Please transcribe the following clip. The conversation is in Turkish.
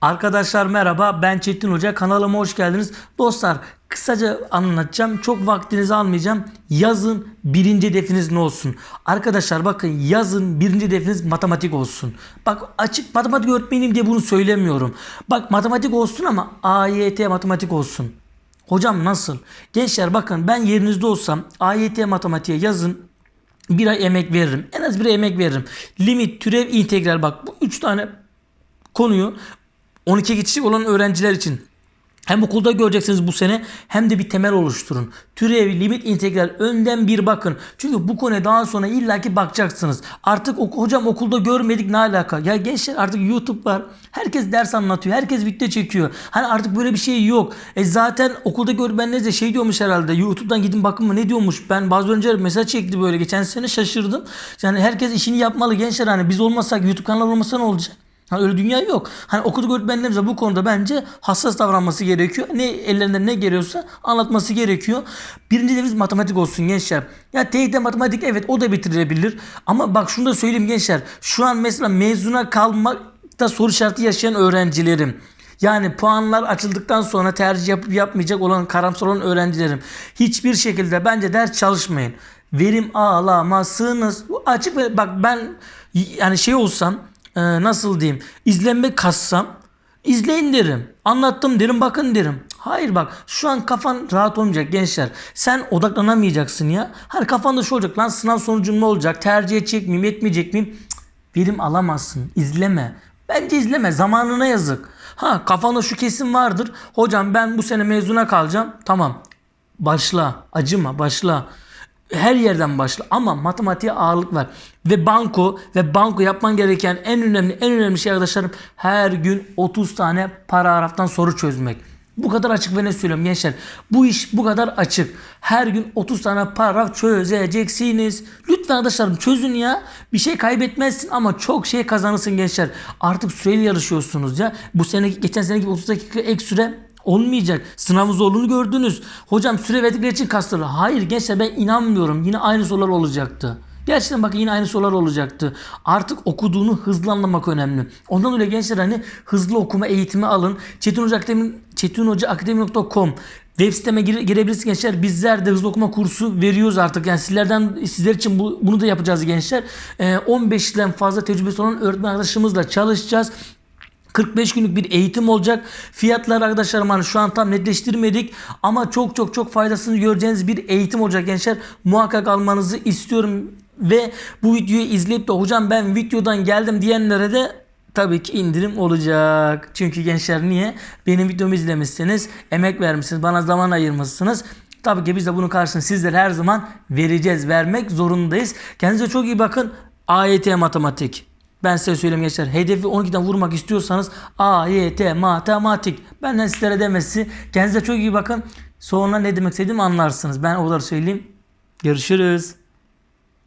Arkadaşlar merhaba ben Çetin Hoca kanalıma hoş geldiniz. Dostlar kısaca anlatacağım çok vaktinizi almayacağım. Yazın birinci hedefiniz ne olsun? Arkadaşlar bakın yazın birinci hedefiniz matematik olsun. Bak açık matematik öğretmeniyim diye bunu söylemiyorum. Bak matematik olsun ama AYT matematik olsun. Hocam nasıl? Gençler bakın ben yerinizde olsam AYT matematiğe yazın bir ay emek veririm. En az bir ay emek veririm. Limit, türev, integral bak bu üç tane konuyu 12 geçecek olan öğrenciler için hem okulda göreceksiniz bu sene hem de bir temel oluşturun. Türev, limit, integral önden bir bakın. Çünkü bu konuya daha sonra illaki bakacaksınız. Artık hocam okulda görmedik ne alaka? Ya gençler artık YouTube var. Herkes ders anlatıyor. Herkes video çekiyor. Hani artık böyle bir şey yok. E zaten okulda gör ben neyse şey diyormuş herhalde. YouTube'dan gidin bakın mı ne diyormuş. Ben bazı önce mesaj çekti böyle. Geçen sene şaşırdım. Yani herkes işini yapmalı gençler hani biz olmasak YouTube kanalı olmasa ne olacak? Hani öyle dünya yok. Hani okul öğretmenlerimize bu konuda bence hassas davranması gerekiyor. Ne ellerinden ne geliyorsa anlatması gerekiyor. Birinci hedefimiz matematik olsun gençler. Ya TYT matematik evet o da bitirilebilir. Ama bak şunu da söyleyeyim gençler. Şu an mesela mezuna kalmakta soru işareti yaşayan öğrencilerim. Yani puanlar açıldıktan sonra tercih yapıp yapmayacak olan karamsar olan öğrencilerim. Hiçbir şekilde bence ders çalışmayın. Verim alamazsınız. Bu açık bak ben yani şey olsam e, nasıl diyeyim izlenme kassam izleyin derim. Anlattım derim bakın derim. Hayır bak şu an kafan rahat olmayacak gençler. Sen odaklanamayacaksın ya. Hani kafanda şu olacak lan sınav sonucum ne olacak? Tercih edecek miyim etmeyecek miyim? Cık, verim alamazsın. İzleme. Bence izleme. Zamanına yazık. Ha kafanda şu kesin vardır. Hocam ben bu sene mezuna kalacağım. Tamam. Başla. Acıma. Başla her yerden başla ama matematiğe ağırlık ver. Ve banko ve banko yapman gereken en önemli en önemli şey arkadaşlarım her gün 30 tane paragraftan soru çözmek. Bu kadar açık ve ne söylüyorum gençler. Bu iş bu kadar açık. Her gün 30 tane paragraf çözeceksiniz. Lütfen arkadaşlarım çözün ya. Bir şey kaybetmezsin ama çok şey kazanırsın gençler. Artık süreli yarışıyorsunuz ya. Bu sene geçen seneki 30 dakika ek süre olmayacak. Sınavın zorluğunu gördünüz. Hocam süre verdikleri için kastırır. Hayır gençler ben inanmıyorum. Yine aynı sorular olacaktı. Gerçekten bakın yine aynı sorular olacaktı. Artık okuduğunu hızlı anlamak önemli. Ondan dolayı gençler hani hızlı okuma eğitimi alın. Çetin Hoca Akademi, Çetin Hoca Akademi.com Web siteme gire, girebilirsiniz gençler. Bizler de hızlı okuma kursu veriyoruz artık. Yani sizlerden sizler için bu, bunu da yapacağız gençler. Ee, 15 yıldan fazla tecrübesi olan öğretmen arkadaşımızla çalışacağız. 45 günlük bir eğitim olacak. Fiyatlar arkadaşlarım hani şu an tam netleştirmedik ama çok çok çok faydasını göreceğiniz bir eğitim olacak gençler. Muhakkak almanızı istiyorum ve bu videoyu izleyip de hocam ben videodan geldim diyenlere de tabii ki indirim olacak. Çünkü gençler niye? Benim videomu izlemişsiniz, emek vermişsiniz, bana zaman ayırmışsınız. Tabii ki biz de bunun karşılığını sizlere her zaman vereceğiz, vermek zorundayız. Kendinize çok iyi bakın. AYT matematik. Ben size söyleyeyim gençler. Hedefi 12'den vurmak istiyorsanız AYT matematik. Benden sizlere demesi. Kendinize çok iyi bakın. Sonra ne demek istediğimi anlarsınız. Ben o kadar söyleyeyim. Görüşürüz.